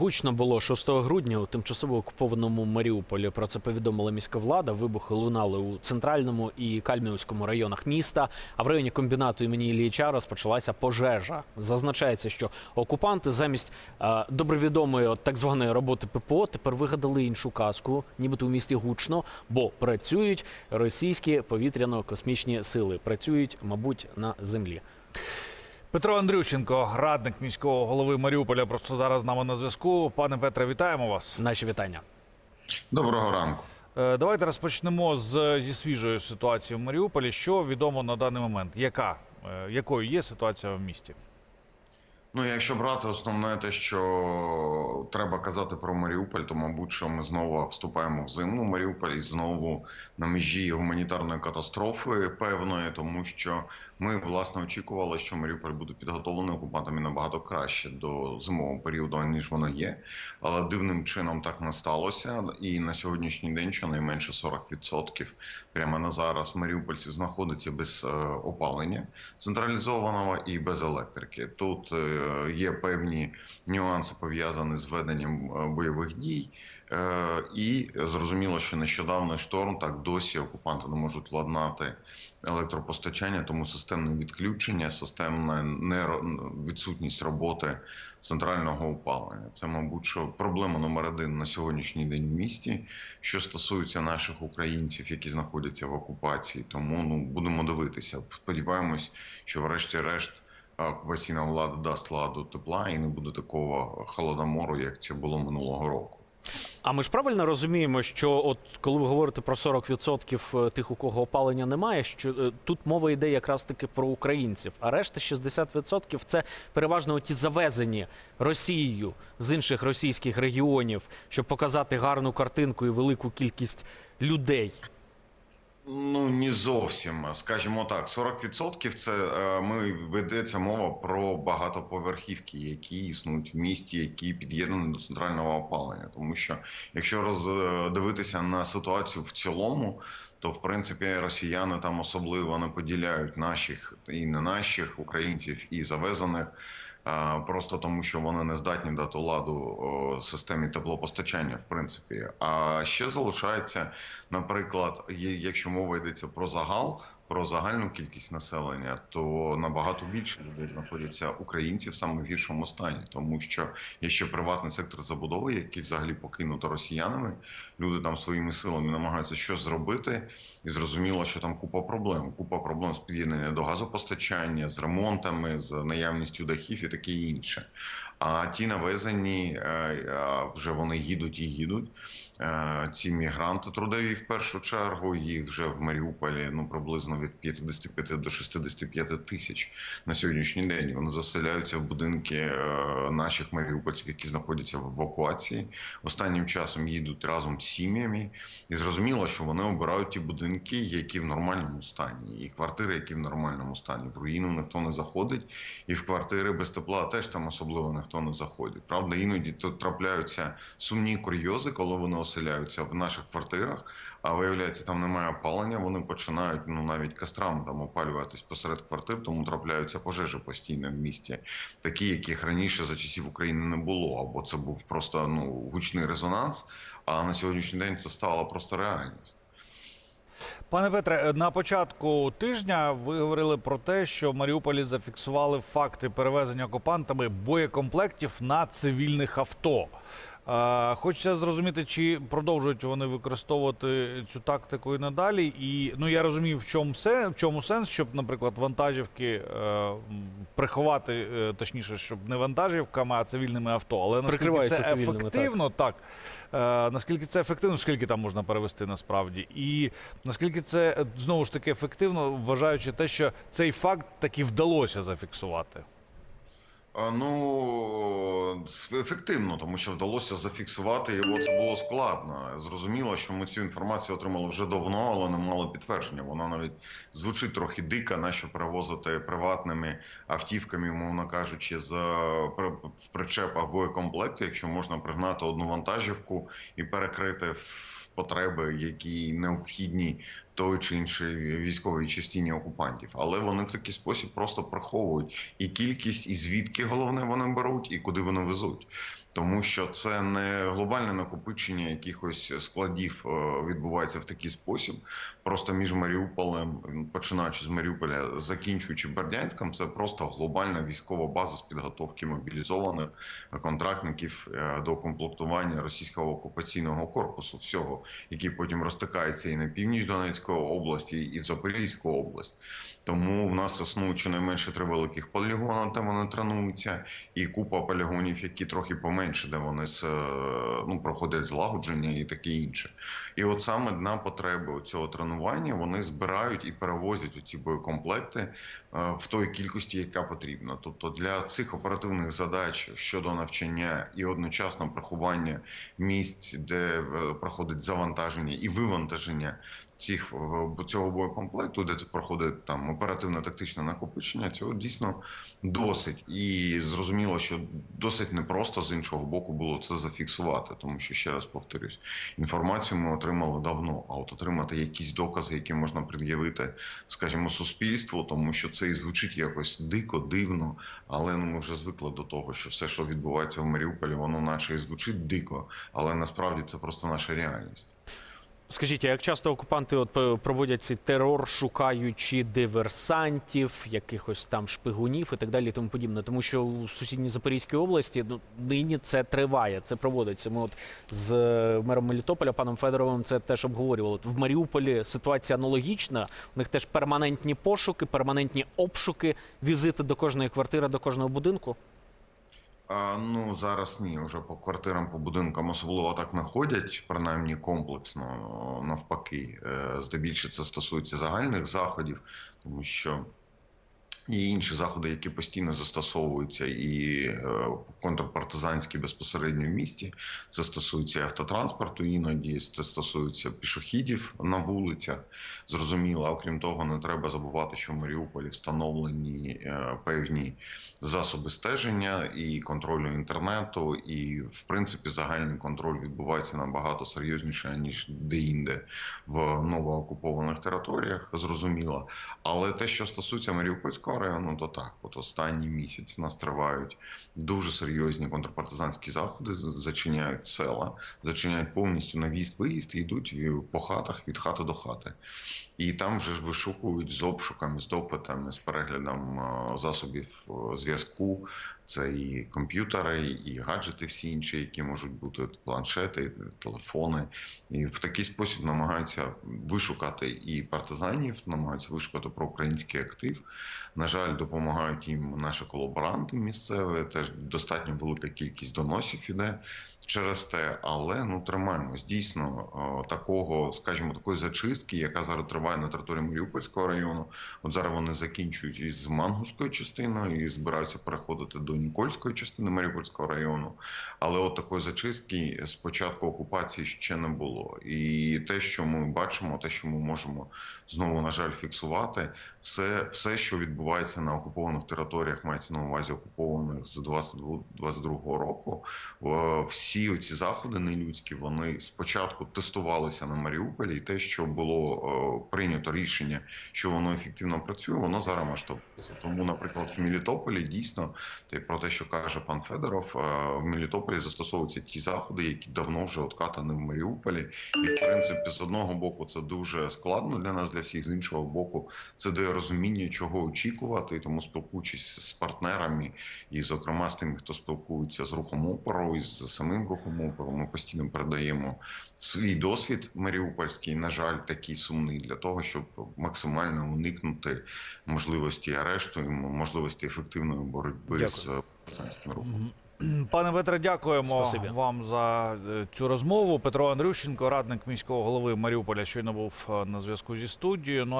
Гучно було 6 грудня у тимчасово окупованому Маріуполі. Про це повідомила міська влада. Вибухи лунали у центральному і Кальмівському районах міста. А в районі комбінату імені Ілліча розпочалася пожежа. Зазначається, що окупанти замість е, добровідомої так званої роботи ППО тепер вигадали іншу казку, нібито у місті гучно, бо працюють російські повітряно-космічні сили. Працюють, мабуть, на землі. Петро Андрющенко, радник міського голови Маріуполя, просто зараз з нами на зв'язку. Пане Петре, вітаємо вас. Наші вітання. Доброго ранку. Е, Давайте розпочнемо з зі свіжої ситуації в Маріуполі. Що відомо на даний момент? Яка е, якою є ситуація в місті? Ну, якщо брати основне те, що треба казати про Маріуполь, то мабуть, що ми знову вступаємо в зиму. Маріуполь і знову на межі гуманітарної катастрофи певної, тому що ми власне очікували, що Маріуполь буде підготовлений окупантами набагато краще до зимового періоду, ніж воно є. Але дивним чином так не сталося. І на сьогоднішній день щонайменше 40% прямо на зараз маріупольців знаходиться без е, опалення централізованого і без електрики. Тут е, є певні нюанси пов'язані з веденням е, бойових дій. Е, І зрозуміло, що нещодавно шторм так досі окупанти не можуть владнати електропостачання, тому системне відключення, системна відсутність роботи центрального опалення. Це, мабуть, що проблема номер один на сьогоднішній день в місті. Що стосується наших українців, які знаходяться в окупації, тому ну будемо дивитися. Сподіваємось, що врешті-решт. Окупаційна влада дасть ладу тепла і не буде такого холодомору, як це було минулого року. А ми ж правильно розуміємо, що от коли ви говорите про 40% тих, у кого опалення немає, що е, тут мова йде якраз таки про українців, а решта 60% – це переважно ті завезені Росією з інших російських регіонів, щоб показати гарну картинку і велику кількість людей. Ну не зовсім, скажімо так, 40% це е, ми ведеться мова про багатоповерхівки, які існують в місті, які під'єднані до центрального опалення. Тому що якщо роздивитися на ситуацію в цілому, то в принципі росіяни там особливо не поділяють наших і не наших українців і завезених. Просто тому, що вони не здатні дати ладу системі теплопостачання, в принципі. А ще залишається, наприклад, якщо мова йдеться про загал, про загальну кількість населення, то набагато більше людей знаходяться українців саме в гіршому стані, тому що є ще приватний сектор забудови, який взагалі покинуто росіянами. Люди там своїми силами намагаються щось зробити, і зрозуміло, що там купа проблем. Купа проблем з під'єднання до газопостачання, з ремонтами, з наявністю дахів і таке інше. А ті навезені е, е, вже вони їдуть і їдуть. Е, Ці мігранти трудові в першу чергу. Їх вже в Маріуполі ну приблизно від 55 до 65 тисяч на сьогоднішній день. Вони заселяються в будинки наших маріупольців, які знаходяться в евакуації. Останнім часом їдуть разом з сім'ями, і зрозуміло, що вони обирають ті будинки, які в нормальному стані, і квартири, які в нормальному стані. В руїну ніхто не заходить, і в квартири без тепла теж там особливо ніхто не заходить. Правда, іноді тут трапляються сумні курйози, коли вони оселяються в наших квартирах. А виявляється, там немає опалення. Вони починають ну навіть кострами там опалюватись посеред квартир, тому трапляються пожежі постійно в місті, такі, яких раніше за часів України не було. Або це був просто ну гучний резонанс. А на сьогоднішній день це стало просто реальність. Пане Петре, на початку тижня ви говорили про те, що в Маріуполі зафіксували факти перевезення окупантами боєкомплектів на цивільних авто. Хочеться зрозуміти, чи продовжують вони використовувати цю тактику і надалі. І ну я розумію, в чому все, в чому сенс, щоб, наприклад, вантажівки е, приховати, е, точніше, щоб не вантажівками, а цивільними авто. Але наскільки це цивільними, так. ефективно, так. Е, наскільки це ефективно, скільки там можна перевести насправді, і наскільки це знову ж таки ефективно, вважаючи те, що цей факт таки вдалося зафіксувати. Ну ефективно, тому що вдалося зафіксувати його. Це було складно. Зрозуміло, що ми цю інформацію отримали вже давно, але не мали підтвердження. Вона навіть звучить трохи дика, нащо перевозити приватними автівками, мовно кажучи, з в причепах боєкомплекти, якщо можна пригнати одну вантажівку і перекрити потреби, які необхідні той чи іншій військовій частині окупантів, але вони в такий спосіб просто приховують і кількість, і звідки головне вони беруть, і куди вони везуть. тому що це не глобальне накопичення якихось складів е, відбувається в такий спосіб. Просто між Маріуполем, починаючи з Маріуполя, закінчуючи Бердянськом, це просто глобальна військова база з підготовки мобілізованих контрактників е, до комплектування російського окупаційного корпусу, всього, який потім розтикається і на північ Донецької області, і в Запорізьку область. Тому в нас існують щонайменше три великих полігони, де вони тренуються, і купа полігонів, які трохи поменше, де вони е, ну, проходять злагодження і таке інше. І от саме на потреби цього тренування вони збирають і перевозять ці боєкомплекти е, в той кількості, яка потрібна. Тобто для цих оперативних задач щодо навчання і одночасно приховання місць, де е, проходить завантаження і вивантаження цих е, цього боєкомплекту, де це проходить там оперативно-тактичне накопичення, цього дійсно досить. І зрозуміло, що досить непросто з іншого боку було це зафіксувати, тому що ще раз повторюсь, інформацію ми отримали давно. А от отримати якісь докази, які можна пред'явити, скажімо, суспільству, тому що це і звучить якось дико, дивно. Але ну ми вже звикли до того, що все, що відбувається в Маріуполі, воно наче і звучить дико, але насправді це просто наша реальність. Скажіть, як часто окупанти от е, проводять цей терор, шукаючи диверсантів, якихось там шпигунів і так далі, тому подібне? Тому що у сусідній Запорізькій області ну нині це триває, це проводиться. Ми от з е, мером Мелітополя, паном Федоровим, це теж обговорювали. От в Маріуполі ситуація аналогічна. У них теж перманентні пошуки, перманентні обшуки, візити до кожної квартири, до кожного будинку. А, ну зараз ні, вже по квартирам, по будинкам особливо так не ходять, принаймні комплексно навпаки. Е, Здебільшого це стосується загальних заходів, тому що є інші заходи, які постійно застосовуються, і е, контрпартизанські безпосередньо в місті. Це стосується і автотранспорту, іноді це стосується пішохідів на вулицях. Зрозуміло, окрім того, не треба забувати, що в Маріуполі встановлені е, певні засоби стеження і контролю інтернету, і в принципі загальний контроль відбувається набагато серйозніше ніж де-інде в новоокупованих територіях. Зрозуміло. Але те, що стосується Маріупольського району, то так, от останній місяць у нас тривають дуже серйозні контрпартизанські заходи, зачиняють села, зачиняють повністю на в'їзд-виїзд і йдуть по хатах від хати до хати. І там вже ж вишукують з обшуками, з допитами, з переглядом е, засобів е, зв'язку. Це і комп'ютери, і гаджети всі інші, які можуть бути планшети, телефони. І в такий спосіб намагаються вишукати і партизанів, намагаються вишукати проукраїнський актив. На жаль, допомагають їм наші колаборанти місцеві. Теж достатньо велика кількість доносів іде через те, але ну тримаємось. Дійсно, е, такого, скажімо, такої зачистки, яка зараз триває на території Маріупольського району. От зараз вони закінчують із Мангуською частиною і збираються переходити до Нікольської частини Маріупольського району. Але от такої зачистки з початку окупації ще не було. І те, що ми бачимо, те, що ми можемо знову на жаль фіксувати, все, все що відбувається на окупованих територіях, мається на увазі окупованих з 22 22 року. Е, Всі ці заходи нелюдські вони спочатку тестувалися на Маріуполі, і те, що було е, прийнято рішення, що воно ефективно працює, воно зараз масштабується. Тому, наприклад, в Мелітополі дійсно про те, що каже пан Федоров, е, в Мелітополі застосовуються ті заходи, які давно вже откатані в Маріуполі. І в принципі, з одного боку, це дуже складно для нас, для всіх, з іншого боку, це дає розуміння, чого очікувати. І тому спілкуючись з партнерами, і, зокрема, з тими, хто спілкується з рухом опору і з самим рухом опору, ми постійно передаємо свій досвід маріупольський, на жаль, такий сумний для того, щоб максимально уникнути можливості арешту і можливості ефективної боротьби Дякую. з партизанським рухом. Пане Петре, дякуємо Спасибі. вам за е, цю розмову. Петро Андрющенко, радник міського голови Маріуполя, щойно був е, на зв'язку зі студією. Ну